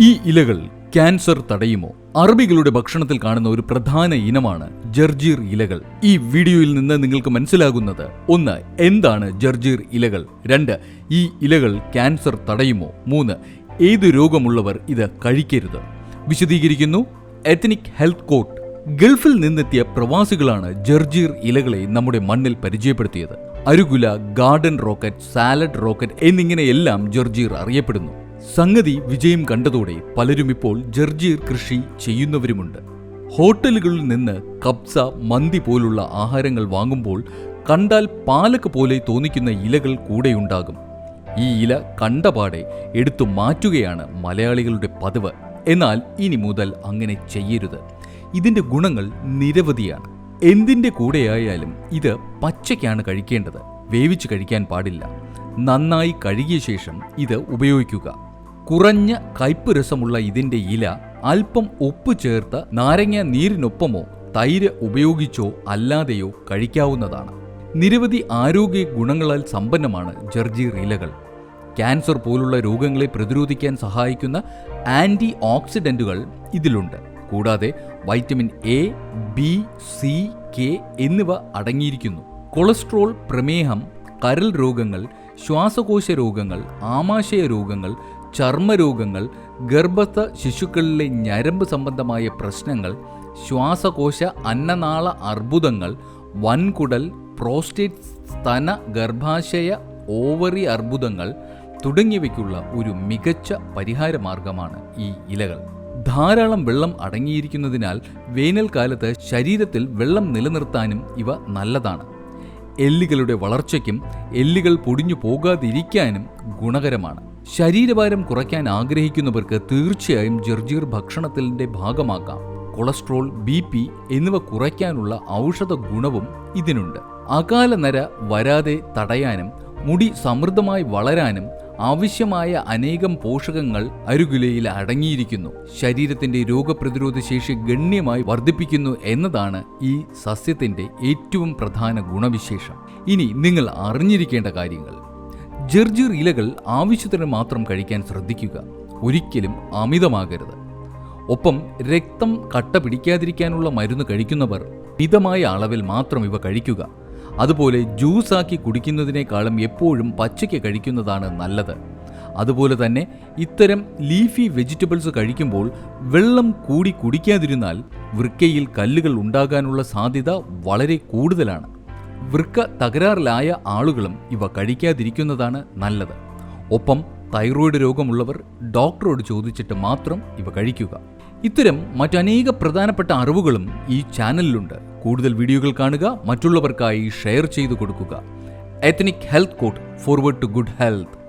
ഈ ഇലകൾ ക്യാൻസർ തടയുമോ? അറബികളുടെ ഭക്ഷണത്തിൽ കാണുന്ന ഒരു പ്രധാന ഇനമാണ് ജർജീർ ഇലകൾ. ഈ വീഡിയോയിൽ നിന്ന് നിങ്ങൾക്ക് മനസ്സിലാകുന്നത് ഒന്ന് എന്താണ് ജർജീർ ഇലകൾ? രണ്ട് ഈ ഇലകൾ ക്യാൻസർ തടയുമോ? മൂന്ന് ഏത് രോഗമുള്ളവർ ഇത് കഴിക്കരുത്? വിശദീകരിക്കുന്നു എത്നിക് ഹെൽത്ത് കോർട്ട്. ഗൾഫിൽ നിന്നെത്തിയ പ്രവാസികളാണ് ജർജീർ ഇലകളെ നമ്മുടെ മണ്ണിൽ പരിചയപ്പെടുത്തിയത്. Arugula garden rocket salad rocket എന്നിങ്ങനെയെല്ലാം ജർജീർ അറിയപ്പെടുന്നു. സംഗതി വിജയം കണ്ടതോടെ പലരും ഇപ്പോൾ ജർജീർ കൃഷി ചെയ്യുന്നവരുമുണ്ട്. ഹോട്ടലുകളിൽ നിന്ന് കബ്സ മന്തി പോലുള്ള ആഹാരങ്ങൾ വാങ്ങുമ്പോൾ കണ്ടാൽ പാലക്ക് പോലെ തോന്നിക്കുന്ന ഇലകൾ കൂടെയുണ്ടാകും ഈ ഇല കണ്ടപാടെ എടുത്തു മാറ്റുകയാണ് മലയാളികളുടെ പതിവ്. എന്നാൽ ഇനി മുതൽ അങ്ങനെ ചെയ്യരുത്. ഇതിന്റെ ഗുണങ്ങൾ നിരവധിയാണ്. എന്തിന്റെ കൂടെയായാലും ഇത് പച്ചയ്ക്കാണ് കഴിക്കേണ്ടത്. വേവിച്ച് കഴിക്കാൻ പാടില്ല. നന്നായി കഴുകിയ ശേഷം ഇത് ഉപയോഗിക്കുക. കുറഞ്ഞ കയ്പ് രസമുള്ള ഇതിന്റെ ഇല അല്പം ഉപ്പ് ചേർത്ത് നാരങ്ങ നീരിനൊപ്പമോ തൈര് ഉപയോഗിച്ചോ അല്ലാതെയോ കഴിക്കാവുന്നതാണ്. നിരവധി ആരോഗ്യ ഗുണങ്ങളാൽ സമ്പന്നമാണ് ജർജീർ ഇലകൾ ക്യാൻസർ പോലുള്ള രോഗങ്ങളെ പ്രതിരോധിക്കാൻ സഹായിക്കുന്ന ആന്റി ഓക്സിഡന്റുകൾ ഇതിലുണ്ട്. കൂടാതെ vitamin A B C K എന്നിവ അടങ്ങിയിരിക്കുന്നു. കൊളസ്ട്രോൾ പ്രമേഹം കരൽ രോഗങ്ങൾ ശ്വാസകോശ രോഗങ്ങൾ ആമാശയ രോഗങ്ങൾ ചർമ്മരോഗങ്ങൾ ഗർഭസ്ഥ ശിശുക്കളിലെ ഞരമ്പ് സംബന്ധമായ പ്രശ്നങ്ങൾ ശ്വാസകോശ അന്നനാള അർബുദങ്ങൾ വൻകുടൽ പ്രോസ്റ്റേറ്റ് സ്തന ഗർഭാശയ ഓവറി അർബുദങ്ങൾ തുടങ്ങിയവയ്ക്കുള്ള ഒരു മികച്ച പരിഹാര മാർഗമാണ് ഈ ഇലകൾ. ധാരാളം വെള്ളം അടങ്ങിയിരിക്കുന്നതിനാൽ വേനൽക്കാലത്ത് ശരീരത്തിൽ വെള്ളം നിലനിർത്താനും ഇവ നല്ലതാണ്. എല്ലുകളുടെ വളർച്ചയ്ക്കും എല്ലുകൾ പൊടിഞ്ഞു പോകാതിരിക്കാനും ഗുണകരമാണ്. ശരീരഭാരം കുറയ്ക്കാൻ ആഗ്രഹിക്കുന്നവർക്ക് തീർച്ചയായും ജർജീർ ഭക്ഷണത്തിന്റെ ഭാഗമാക്കാം. കൊളസ്ട്രോൾ ബി പി എന്നിവ കുറയ്ക്കാനുള്ള ഔഷധ ഗുണവും ഇതിനുണ്ട്. അകാല നര വരാതെ തടയാനും മുടി സമൃദ്ധമായി വളരാനും ആവശ്യമായ അനേകം പോഷകങ്ങൾ അരുകുലയിൽ അടങ്ങിയിരിക്കുന്നു. ശരീരത്തിന്റെ രോഗപ്രതിരോധ ശേഷി ഗണ്യമായി വർദ്ധിപ്പിക്കുന്നു എന്നതാണ് ഈ സസ്യത്തിന്റെ ഏറ്റവും പ്രധാന ഗുണവിശേഷം. ഇനി നിങ്ങൾ അറിഞ്ഞിരിക്കേണ്ട കാര്യങ്ങൾ. ജർജീർ ഇലകൾ ആവശ്യത്തിന് മാത്രം കഴിക്കാൻ ശ്രദ്ധിക്കുക. ഒരിക്കലും അമിതമാകരുത്. ഒപ്പം രക്തം കട്ട പിടിക്കാതിരിക്കാനുള്ള മരുന്ന് കഴിക്കുന്നവർ മിതമായ അളവിൽ മാത്രം ഇവ കഴിക്കുക. അതുപോലെ ജ്യൂസാക്കി കുടിക്കുന്നതിനേക്കാളും എപ്പോഴും പച്ചയ്ക്ക് കഴിക്കുന്നതാണ് നല്ലത്. അതുപോലെ തന്നെ ഇത്തരം ലീഫി വെജിറ്റബിൾസ് കഴിക്കുമ്പോൾ വെള്ളം കൂടി കുടിക്കാതിരുന്നാൽ വൃക്കയിൽ കല്ലുകൾ ഉണ്ടാകാനുള്ള സാധ്യത വളരെ കൂടുതലാണ്. വൃക്ക തകരാറിലായ ആളുകളും ഇവ കഴിക്കാതിരിക്കുന്നതാണ് നല്ലത്. ഒപ്പം തൈറോയിഡ് രോഗമുള്ളവർ ഡോക്ടറോട് ചോദിച്ചിട്ട് മാത്രം ഇവ കഴിക്കുക. ഇത്തരം മറ്റനേക പ്രധാനപ്പെട്ട അറിവുകളും ഈ ചാനലിലുണ്ട്. കൂടുതൽ വീഡിയോകൾ കാണുക മറ്റുള്ളവർക്കായി ഷെയർ ചെയ്തു കൊടുക്കുക. Ethnic health court forward to good health